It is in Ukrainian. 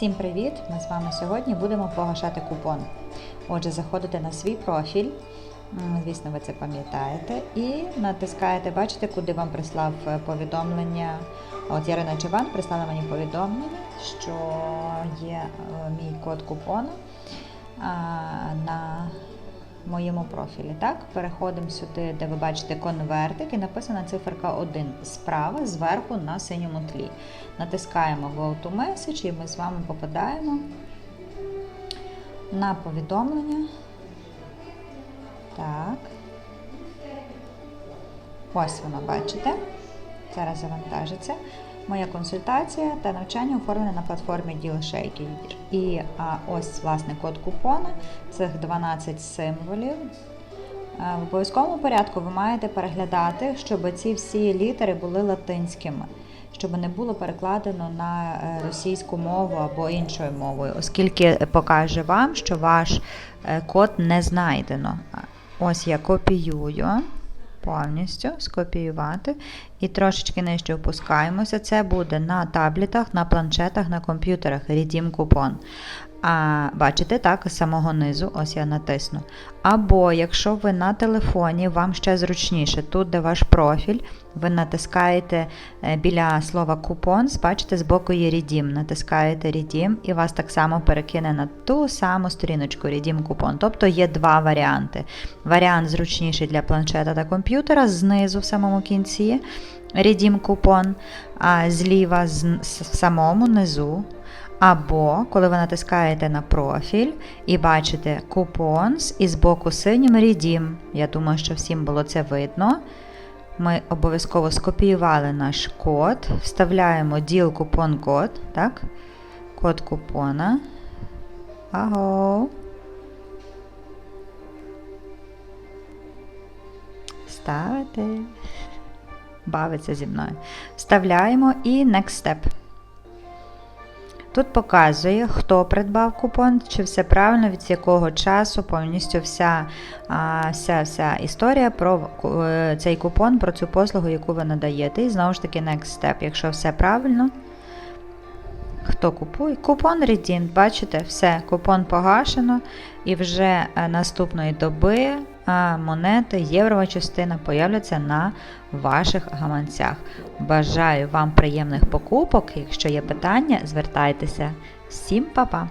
Всім привіт! Ми з вами сьогодні будемо погашати купон. Отже, заходите на свій профіль, звісно, ви це пам'ятаєте, і натискаєте, бачите, куди вам прислав е, повідомлення. От Ярина Чиван прислала мені повідомлення, що є е, мій код купону а, моєму профілі. Так, переходимо сюди, де ви бачите конвертик, і написана циферка 1 справа, зверху на синьому тлі. Натискаємо Go to Message і ми з вами попадаємо на повідомлення. Так. Ось воно, бачите. Зараз завантажиться. Моя консультація та навчання оформлені на платформі DealShaker. І а, ось власне код купона, цих 12 символів. А, В обов'язковому порядку ви маєте переглядати, щоб ці всі літери були латинськими, щоб не було перекладено на е, російську мову або іншою мовою, оскільки покаже вам, що ваш е, код не знайдено. Ось я копіюю повністю скопіювати і трошечки нижче опускаємося. Це буде на таблетах, на планшетах, на комп'ютерах Redeem купон. А бачите, так, з самого низу, ось я натисну. Або якщо ви на телефоні, вам ще зручніше, тут, де ваш профіль, ви натискаєте е, біля слова купон, бачите, збоку є Redeem. Натискаєте Redeem і вас так само перекине на ту саму сторіночку Redeem купон. Тобто є два варіанти. Варіант зручніший для планшета та комп'ютера, знизу в самому кінці Redeem купон, а зліва з- в самому низу. Або коли ви натискаєте на профіль і бачите купонс і збоку синім Redeem. Я думаю, що всім було це видно. Ми обов'язково скопіювали наш код, вставляємо діл купон код, так? Код купона. Аго. Ставити. Бавиться зі мною. Вставляємо і next step. Тут показує, хто придбав купон, чи все правильно, від якого часу, повністю вся, вся, вся історія про е, цей купон, про цю послугу, яку ви надаєте. І знову ж таки, next step. Якщо все правильно, хто купує? Купон redeemed, бачите, все, купон погашено, і вже е, наступної доби монети, єврова частина появляться на ваших гаманцях. Бажаю вам приємних покупок. Якщо є питання, звертайтеся. Всім па-па!